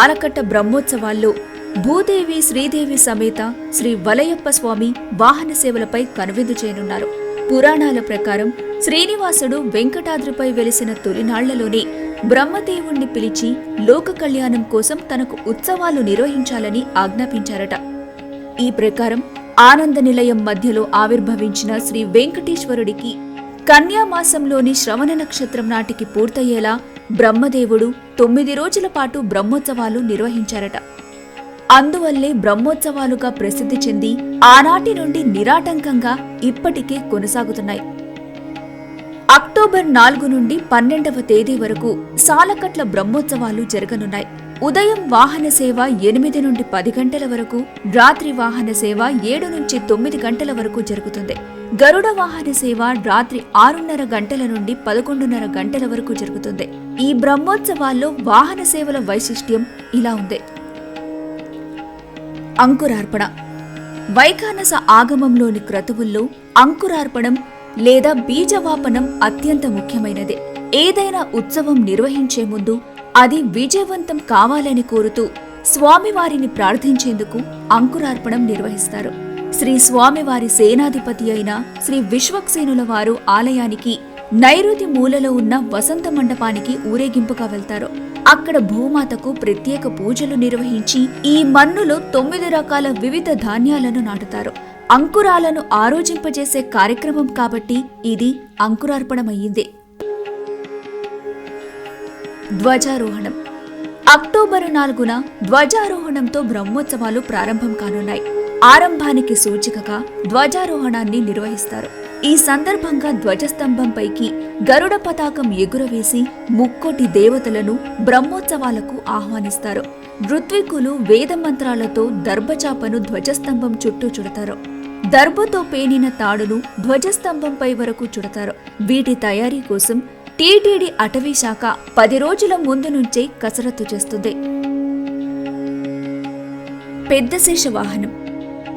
కాలకట్ట బ్రహ్మోత్సవాల్లో భూదేవి శ్రీదేవి సమేత శ్రీ వలయప్ప స్వామి వాహన సేవలపై కనువిందు చేయనున్నారు. పురాణాల ప్రకారం శ్రీనివాసుడు వెంకటాద్రిపై వెలిసిన తొలినాళ్ళలోనే బ్రహ్మదేవుణ్ణి పిలిచి లోక కళ్యాణం కోసం తనకు ఉత్సవాలు నిర్వహించాలని ఆజ్ఞాపించారట. ఈ ప్రకారం ఆనంద నిలయం మధ్యలో ఆవిర్భవించిన శ్రీ వెంకటేశ్వరుడికి కన్యామాసంలోని శ్రవణ నక్షత్రం నాటికి పూర్తయ్యేలా బ్రహ్మదేవుడు తొమ్మిది రోజుల పాటు బ్రహ్మోత్సవాలు నిర్వహించారట. అందువల్లే బ్రహ్మోత్సవాలుగా ప్రసిద్ధి చెంది ఆనాటి నుండి నిరాటంకంగా ఇప్పటికే కొనసాగుతున్నాయి. అక్టోబర్ నాలుగు నుండి పన్నెండవ తేదీ వరకు సాలకట్ల బ్రహ్మోత్సవాలు జరగనున్నాయి. ఉదయం వాహన సేవ ఎనిమిది నుండి పది గంటల వరకు రాత్రి వాహన సేవ ఏడు నుంచి తొమ్మిది గంటల వరకు జరుగుతుంది. గరుడ వాహన సేవ రాత్రి ఆరున్నర గంటల నుండి పదకొండున్నర గంటల వరకు జరుగుతుంది. ఈ బ్రహ్మోత్సవాల్లో వాహన సేవల వైశిష్ట్యం ఇలా ఉంది. అంకురార్పణ. వైఖానస ఆగమంలోని క్రతువుల్లో అంకురార్పణం లేదా బీజవాపనం అత్యంత ముఖ్యమైనది. ఏదైనా ఉత్సవం నిర్వహించే ముందు అది విజయవంతం కావాలని కోరుతూ స్వామివారిని ప్రార్థించేందుకు అంకురార్పణం నిర్వహిస్తారు. శ్రీ స్వామివారి సేనాధిపతి అయిన శ్రీ విశ్వక్సేనుల వారు ఆలయానికి నైరుతి మూలలో ఉన్న వసంత మండపానికి ఊరేగింపుగా వెళ్తారు. అక్కడ భూమాతకు ప్రత్యేక పూజలు నిర్వహించి ఈ మన్నులో తొమ్మిది రకాల వివిధ ధాన్యాలను నాటుతారు. అంకురాలను ఆరోజింపజేసే కార్యక్రమం కాబట్టి ఇది అంకురార్పణమయ్యింది. ధ్వజారోహణం. అక్టోబరు నాలుగున ధ్వజారోహణంతో బ్రహ్మోత్సవాలు ప్రారంభం కానున్నాయి. ఆరంభానికి సూచికగా ధ్వజారోహణాన్ని నిర్వహిస్తారు. ఈ సందర్భంగా ధ్వజస్తంభంపైకి గరుడ పతాకం ఎగురవేసి ముక్కోటి దేవతలను బ్రహ్మోత్సవాలకు ఆహ్వానిస్తారు. ఋత్వికులు వేద మంత్రాలతో దర్భచాపను ధ్వజస్తంభం చుట్టూ చుడతారు. దర్భతో పేనిన తాడును ధ్వజస్తంభంపై వరకు చుడతారు. వీటి తయారీ కోసం టీటీడీ అటవీ శాఖ పది రోజుల ముందు నుంచే కసరత్తు చేస్తుంది. పెద్ద శేష వాహనం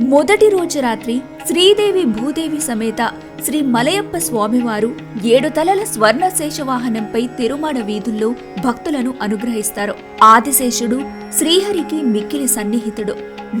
మొదటి రోజు రాత్రి శ్రీదేవి భూదేవి సమేత శ్రీ మలయప్ప స్వామివారు ఏడు తలల స్వర్ణ శేషవాహనంపై తిరుమాడ వీధుల్లో భక్తులను అనుగ్రహిస్తారు. ఆదిశేషుడు శ్రీహరికి మిక్కిలి సన్నిహితుడు.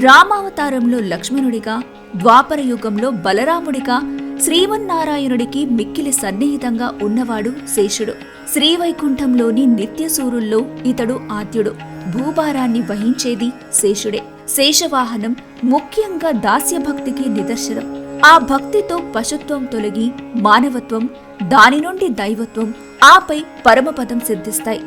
రామావతారంలో లక్ష్మణుడిగా ద్వాపర యుగంలో బలరాముడిగా శ్రీమన్నారాయణుడికి మిక్కిలి సన్నిహితంగా ఉన్నవాడు శేషుడు. శ్రీవైకుంఠంలోని నిత్యసూరుల్లో ఇతడు ఆద్యుడు. భూభారాన్ని వహించేది శేషుడే. శేషవాహనం ముఖ్యంగా దాస్యభక్తికి నిదర్శనం. ఆ భక్తితో పశుత్వం తొలగి మానవత్వం దాని నుండి దైవత్వం ఆపై పరమపదం సిద్ధిస్తాయి.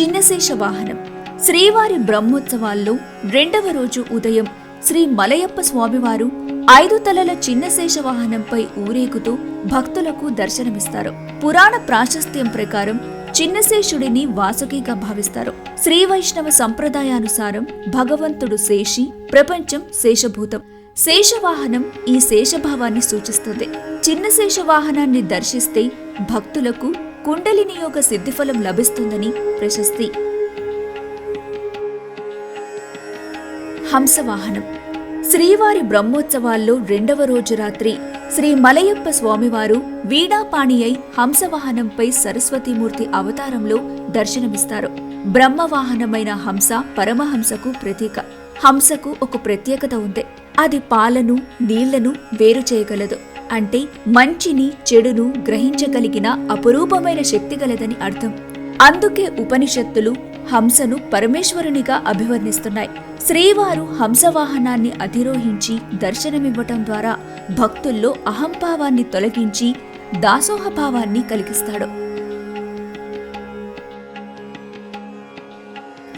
చిన్నశేష వాహనం శ్రీవారి బ్రహ్మోత్సవాల్లో రెండవ రోజు ఉదయం శ్రీ మలయప్ప స్వామివారు ఐదు తలల చిన్న వాహనంపై ఊరేగుతూ భక్తులకు దర్శనమిస్తారు. పురాణ ప్రాశస్త్యం ప్రకారం చిన్నశేషుడిని వాసుకిగా భావిస్తారు. శ్రీ వైష్ణవ సంప్రదాయానుసారం భగవంతుడు శేషి ప్రపంచం శేషభూతం. శేషవాహనం ఈ శేషభావాన్ని సూచిస్తుంది. చిన్న శేషవాహనాన్ని దర్శిస్తే భక్తులకు కుండలిని యొక్క సిద్ధిఫలం లభిస్తుందని ప్రశస్తి. హంసవాహనం శ్రీవారి బ్రహ్మోత్సవాల్లో రెండవ రోజు రాత్రి శ్రీ మలయప్ప స్వామివారు వీణాపాణియై అయి హంసవాహనంపై సరస్వతీమూర్తి అవతారంలో దర్శనమిస్తారు. బ్రహ్మవాహనమైన హంస పరమహంసకు ప్రతీక. హంసకు ఒక ప్రత్యేకత ఉంది. అది పాలను నీళ్ళను వేరు చేయగలదు. అంటే మంచిని చెడును గ్రహించగలిగిన అపురూపమైన శక్తి గలదని అర్థం. అందుకే ఉపనిషత్తులు హంసను పరమేశ్వరునిగా అభివర్ణిస్తున్నాయి. శ్రీవారు హంసవాహనాన్ని అధిరోహించి దర్శనమివ్వటం ద్వారా భక్తుల్లో అహంభావాన్ని తొలగించి దాసోహభావాన్ని కలిగిస్తాడు.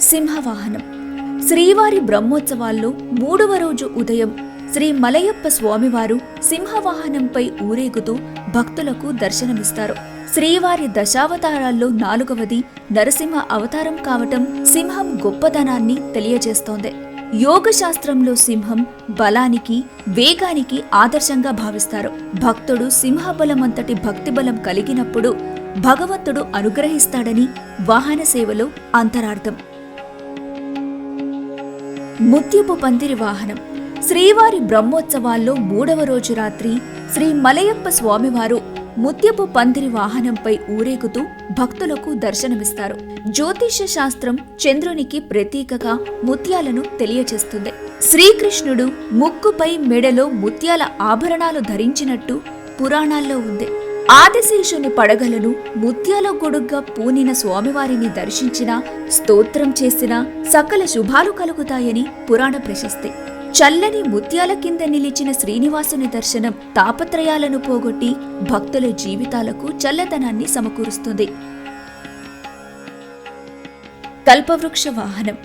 సింహవాహనం. శ్రీవారి బ్రహ్మోత్సవాల్లో మూడవ రోజు ఉదయం శ్రీ మలయప్ప స్వామివారు సింహవాహనంపై ఊరేగుతూ భక్తులకు దర్శనమిస్తారు. శ్రీవారి దశావతారాల్లో నాలుగవది నరసింహ అవతారం కావటం సింహం గొప్పదనాన్ని తెలియజేస్తోంది. యోగశాస్త్రంలో సింహం బలానికి వేగానికి ఆదర్శంగా భావిస్తారు. భక్తుడు సింహబలమంతటి భక్తి బలం కలిగినప్పుడు భగవంతుడు అనుగ్రహిస్తాడని వాహన సేవలో అంతరార్థం. ముత్యపు పందిరి వాహనం. శ్రీవారి బ్రహ్మోత్సవాల్లో మూడవ రోజు రాత్రి శ్రీ మలయప్ప స్వామివారు ముత్యపు పందిరి వాహనంపై ఊరేగుతూ భక్తులకు దర్శనమిస్తారు. జ్యోతిష్య శాస్త్రం చంద్రునికి ప్రతీకగా ముత్యాలను తెలియచేస్తుంది శ్రీకృష్ణుడు ముక్కుపై మెడలో ముత్యాల ఆభరణాలు ధరించినట్టు పురాణాల్లో ఉంది. ఆదిశేషుని పడగలను ముత్యాల గొడుగ్గా పూనిన స్వామివారిని దర్శించినా స్తోత్రం చేసినా సకల శుభాలు కలుగుతాయని పురాణ ప్రశస్తి. చల్లని ముత్యాల కింద నిలిచిన శ్రీనివాసుని దర్శనం తాపత్రయాలను పోగొట్టి భక్తుల జీవితాలకు చల్లదనాన్ని సమకూరుస్తుంది. కల్పవృక్ష వాహనం.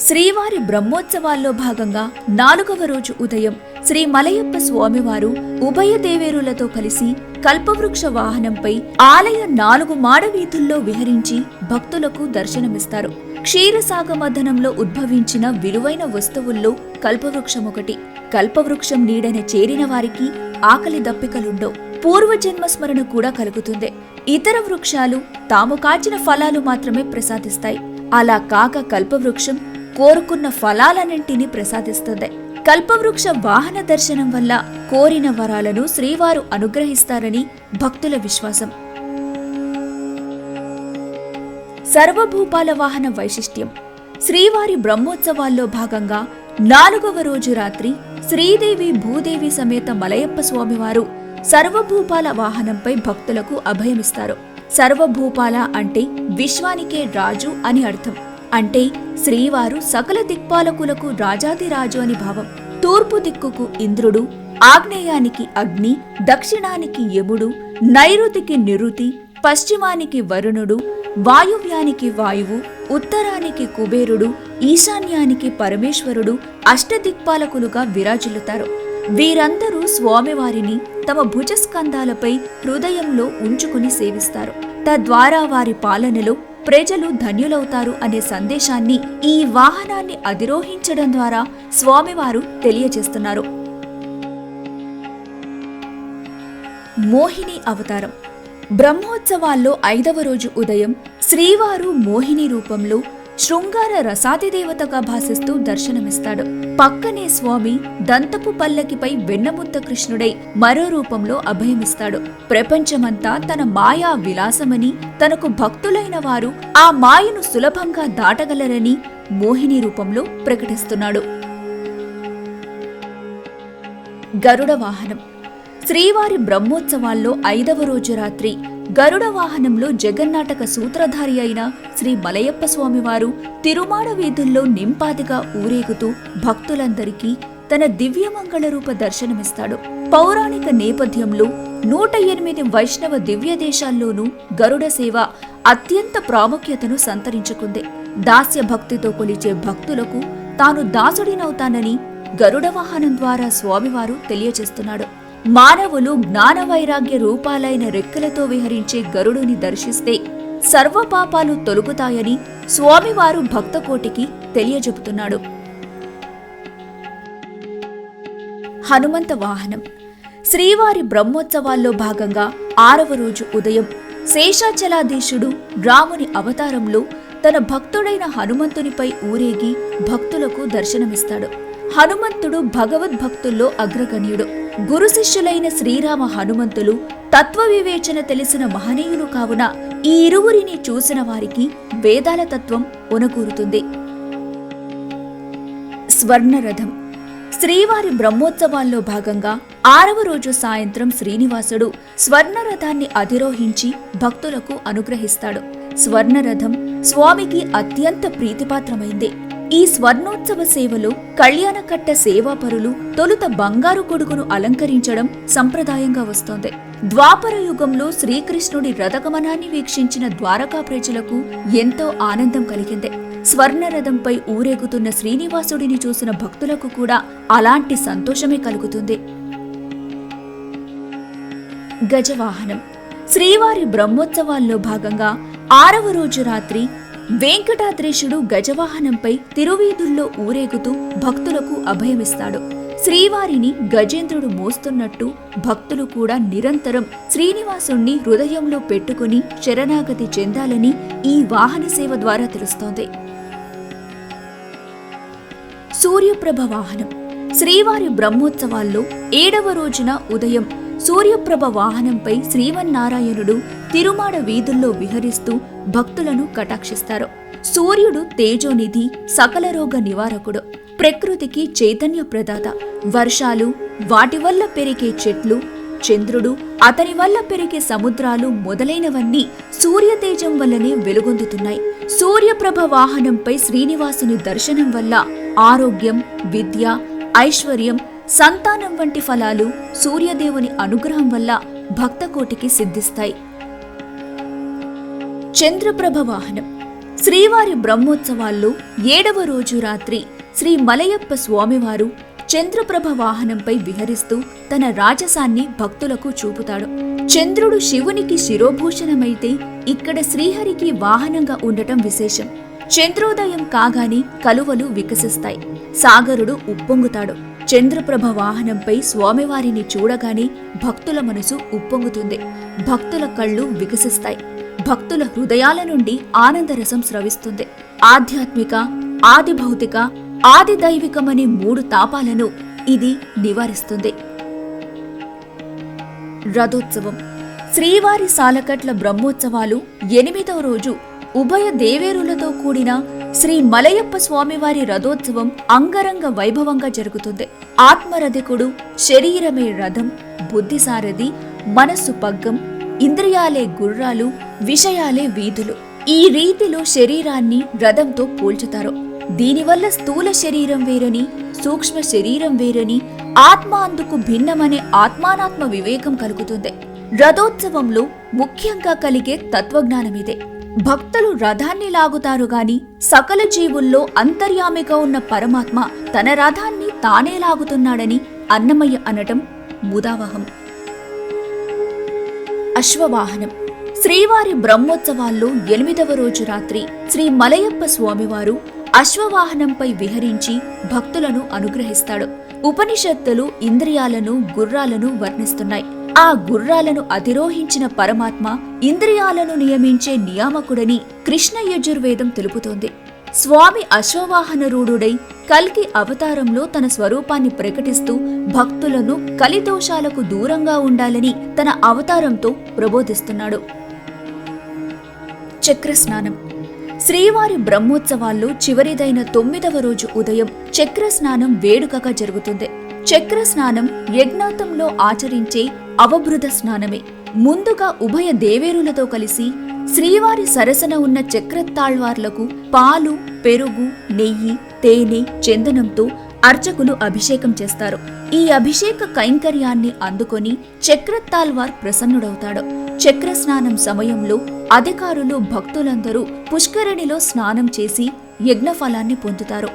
శ్రీవారి బ్రహ్మోత్సవాల్లో భాగంగా నాలుగవ రోజు ఉదయం శ్రీ మలయప్ప స్వామివారు ఉభయ దేవేరులతో కలిసి కల్పవృక్ష వాహనంపై ఆలయ నాలుగు మాడ వీధుల్లో విహరించి భక్తులకు దర్శనమిస్తారు. క్షీరసాగమధనంలో ఉద్భవించిన విలువైన వస్తువుల్లో కల్పవృక్షం ఒకటి కల్పవృక్షం నీడన చేరిన వారికి ఆకలి దప్పికలుండవు. పూర్వజన్మ స్మరణ కూడా కలుగుతుంది. ఇతర వృక్షాలు తాము కాచిన ఫలాలు మాత్రమే ప్రసాదిస్తాయి. అలా కాక కల్పవృక్షం కోరుకున్న ఫలాలన్నింటినీ ప్రసాదిస్తుంది. కల్పవృక్ష వాహన దర్శనం వల్ల కోరిన వరాలను శ్రీవారు అనుగ్రహిస్తారని భక్తుల విశ్వాసం. సర్వభూపాల వాహన వైశిష్ట్యం. శ్రీవారి బ్రహ్మోత్సవాల్లో భాగంగా నాలుగవ రోజు రాత్రి శ్రీదేవి భూదేవి సమేత మలయప్ప స్వామివారు సర్వభూపాల వాహనంపై భక్తులకు అభయమిస్తారు. సర్వభూపాల అంటే విశ్వానికే రాజు అని అర్థం. అంటే శ్రీవారు సకల దిక్పాలకులకు రాజాదిరాజు అని భావం. తూర్పు దిక్కుకు ఇంద్రుడు ఆగ్నేయానికి అగ్ని దక్షిణానికి యముడు నైరుతికి నిరుతి పశ్చిమానికి వరుణుడు వాయువ్యానికి వాయువు ఉత్తరానికి కుబేరుడు ఈశాన్యానికి పరమేశ్వరుడు అష్టదిక్పాలకులుగా విరాజిల్లుతారు. వీరందరూ స్వామివారిని తమ భుజస్కంధాలపై హృదయంలో ఉంచుకుని సేవిస్తారు. తద్వారా వారి పాలనలో ప్రజలు ధన్యులవుతారు అనే సందేశాన్ని ఈ వాహనాన్ని అధిరోహించడం ద్వారా స్వామివారు తెలియజేస్తున్నారు. మోహిని అవతారం. బ్రహ్మోత్సవాల్లో ఐదవ రోజు ఉదయం శ్రీవారు మోహిని రూపంలో శృంగార రసాదిదేవతగా భాసిస్తూ దర్శనమిస్తాడు. పక్కనే స్వామి దంతపు పల్లకిపై వెన్నముద్ద కృష్ణుడై మరో రూపంలో అభయమిస్తాడు. ప్రపంచమంతా తన మాయా విలాసమని తనకు భక్తులైన వారు ఆ మాయను సులభంగా దాటగలరని మోహిని రూపంలో ప్రకటిస్తున్నాడు. గరుడ వాహనం శ్రీవారి బ్రహ్మోత్సవాల్లో ఐదవ రోజు రాత్రి గరుడ వాహనంలో జగన్నాటక సూత్రధారి అయిన శ్రీ మలయప్ప స్వామివారు తిరుమాడ వీధుల్లో నింపాదిగా ఊరేగుతూ భక్తులందరికీ తన దివ్యమంగళ రూప దర్శనమిస్తాడు. పౌరాణిక నేపథ్యంలో నూట ఎనిమిది వైష్ణవ దివ్య దేశాల్లోనూ గరుడ సేవ అత్యంత ప్రాముఖ్యతను సంతరించుకుంది. దాస్య భక్తితో కొలిచే భక్తులకు తాను దాసుడినవుతానని గరుడ వాహనం ద్వారా స్వామివారు తెలియజేస్తున్నాడు. మానవులు జ్ఞానవైరాగ్య రూపాలైన రెక్కలతో విహరించే గరుడుని దర్శిస్తే సర్వపాపాలు తొలుగుతాయని స్వామివారు భక్తకోటికి తెలియజెబుతున్నాడు. హనుమంత వాహనం. శ్రీవారి బ్రహ్మోత్సవాల్లో భాగంగా ఆరవ రోజు ఉదయం శేషాచలాధీశుడు రాముని అవతారంలో తన భక్తుడైన హనుమంతునిపై ఊరేగి భక్తులకు దర్శనమిస్తాడు. హనుమంతుడు భగవద్భక్తుల్లో అగ్రగణ్యుడు. గురు శిష్యులైన శ్రీరామ హనుమంతులు తత్వ వివేచన తెలిసిన మహనీయులు కావున ఈ ఇరువురిని చూసిన వారికి వేదాల తత్వం ఉనకూరుతుంది స్వర్ణరథం. శ్రీవారి బ్రహ్మోత్సవాల్లో భాగంగా ఆరవ రోజు సాయంత్రం శ్రీనివాసుడు స్వర్ణరథాన్ని అధిరోహించి భక్తులకు అనుగ్రహిస్తాడు. స్వర్ణరథం స్వామికి అత్యంత ప్రీతిపాత్రమైంది. ఈ స్వర్ణోత్సవ సేవలో కళ్యాణకట్ట సేవాపరులు తొలుత బంగారు కొడుకును అలంకరించడం సంప్రదాయంగా వస్తోంది. ద్వాపర యుగంలో శ్రీకృష్ణుడి రథగమనాన్ని వీక్షించిన ద్వారకా ప్రజలకు ఎంతో ఆనందం కలిగింది. స్వర్ణరథంపై ఊరేగుతున్న శ్రీనివాసుడిని చూసిన భక్తులకు కూడా అలాంటి సంతోషమే కలుగుతుంది. గజవాహనం. శ్రీవారి బ్రహ్మోత్సవాల్లో భాగంగా ఆరవ రోజు రాత్రి వెంకటాద్రీశుడు గజవాహనంపై తిరువీధుల్లో ఊరేగుతూ భక్తులకు అభయమిస్తాడు. శ్రీవారిని గజేంద్రుడు మోస్తున్నట్టు భక్తులు కూడా నిరంతరం శ్రీనివాసుణ్ణి హృదయంలో పెట్టుకుని శరణాగతి చెందాలని ఈ వాహన సేవ ద్వారా తెలుస్తోంది. సూర్యప్రభ వాహనం. శ్రీవారి బ్రహ్మోత్సవాల్లో ఏడవ రోజున ఉదయం సూర్యప్రభ వాహనంపై శ్రీవన్నారాయణుడు తిరుమాడ వీధుల్లో విహరిస్తూ భక్తులను కటాక్షిస్తారు. సూర్యుడు తేజోనిధి సకల రోగ నివారకుడు ప్రకృతికి చైతన్య ప్రదాత. వర్షాలు వాటి వల్ల పెరిగే చెట్లు చంద్రుడు అతని వల్ల పెరిగే సముద్రాలు మొదలైనవన్నీ సూర్యతేజం వల్లనే వెలుగొందుతున్నాయి. సూర్యప్రభ వాహనంపై శ్రీనివాసుని దర్శనం వల్ల ఆరోగ్యం విద్య ఐశ్వర్యం సంతానం వంటి ఫలాలు సూర్యదేవుని అనుగ్రహం వల్ల భక్తకోటికి సిద్ధిస్తాయి. చంద్రప్రభ వాహనం. శ్రీవారి బ్రహ్మోత్సవాల్లో ఏడవ రోజు రాత్రి శ్రీ మలయప్ప స్వామివారు చంద్రప్రభ వాహనంపై విహరిస్తూ తన రాజసాన్ని భక్తులకు చూపుతాడు. చంద్రుడు శివునికి శిరోభూషణమైతే ఇక్కడ శ్రీహరికి వాహనంగా ఉండటం విశేషం. చంద్రోదయం కాగానే కలువలు వికసిస్తాయి. సాగరుడు ఉప్పొంగుతాడు. చంద్రప్రభ వాహనంపై స్వామివారిని చూడగానే భక్తుల మనసు ఉప్పొంగుతుంది. భక్తుల కళ్ళు వికసిస్తాయి. భక్తుల హృదయాల నుండి ఆనందరసం స్రవిస్తుంది. ఆధ్యాత్మిక ఆది భౌతిక ఆది దైవికమనే మూడు తాపాలను ఇది నివారిస్తుంది. రథోత్సవం. శ్రీవారి సాలకట్ల బ్రహ్మోత్సవాలు ఎనిమిదవ రోజు ఉభయ దేవేరులతో కూడిన శ్రీ మలయప్ప స్వామివారి రథోత్సవం అంగరంగ వైభవంగా జరుగుతుంది. ఆత్మరథికుడు శరీరమే రథం బుద్ధిసారథి మనస్సు పగ్గం ఇంద్రియాలే గుర్రాలు విషయాలే వీధులు. ఈ రీతిలో శరీరాన్ని రథంతో పోల్చుతారు. దీనివల్ల స్థూల శరీరం వేరని సూక్ష్మ శరీరం వేరని ఆత్మ అందుకు భిన్నమనే ఆత్మానాత్మ వివేకం కలుగుతుంది. రథోత్సవంలో ముఖ్యంగా కలిగే తత్వజ్ఞానమిదే. భక్తులు రథాన్ని లాగుతారు గాని సకల జీవుల్లో అంతర్యామిగా ఉన్న పరమాత్మ తన రథాన్ని తానే లాగుతున్నాడని అన్నమయ్య అనటం ముదావహం. అశ్వవాహనం. శ్రీవారి బ్రహ్మోత్సవాల్లో ఎనిమిదవ రోజు రాత్రి శ్రీ మలయప్ప స్వామివారు అశ్వవాహనంపై విహరించి భక్తులను అనుగ్రహిస్తాడు. ఉపనిషత్తులు ఇంద్రియాలను గుర్రాలను వర్ణిస్తున్నాయి. ఆ గుర్రాలను అధిరోహించిన పరమాత్మ ఇంద్రియాలను నియమించే నియామకుడని కృష్ణ యజుర్వేదం తెలుపుతోంది. స్వామి అశ్వవాహనరూఢుడై కల్కి అవతారంలో తన స్వరూపాన్ని ప్రకటిస్తూ భక్తులను కలిదోషాలకు దూరంగా ఉండాలని తన అవతారంతో ప్రబోధిస్తున్నాడు. చక్రస్నానం. శ్రీవారి బ్రహ్మోత్సవాల్లో చివరిదైన తొమ్మిదవ రోజు ఉదయం చక్రస్నానం వేడుకగా జరుగుతుంది. చక్రస్నానం యజ్ఞాతంలో ఆచరించే అవభృత స్నానమే. ముందుగా ఉభయ దేవేరులతో కలిసి శ్రీవారి సరసన ఉన్న చక్రతాళ్వార్లకు పాలు పెరుగు నెయ్యి తేనె చందనంతో అర్చకులు అభిషేకం చేస్తారు. ఈ అభిషేక కైంకర్యాన్ని అందుకొని చక్రతాల్వార్ ప్రసన్నుడవుతాడు. చక్ర స్నానం సమయంలో అధికారులు భక్తులందరూ పుష్కరిణిలో స్నానం చేసి యజ్ఞఫలాన్ని పొందుతారు.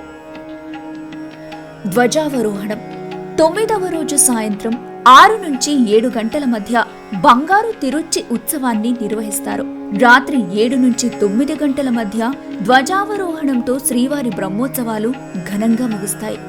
ధ్వజావరోహణం. తొమ్మిదవ రోజు సాయంత్రం ఆరు నుంచి ఏడు గంటల మధ్య బంగారు తిరుచి ఉత్సవాన్ని నిర్వహిస్తారు. రాత్రి ఏడు నుంచి తొమ్మిది గంటల మధ్య ధ్వజావరోహణంతో శ్రీవారి బ్రహ్మోత్సవాలు ఘనంగా ముగుస్తాయి.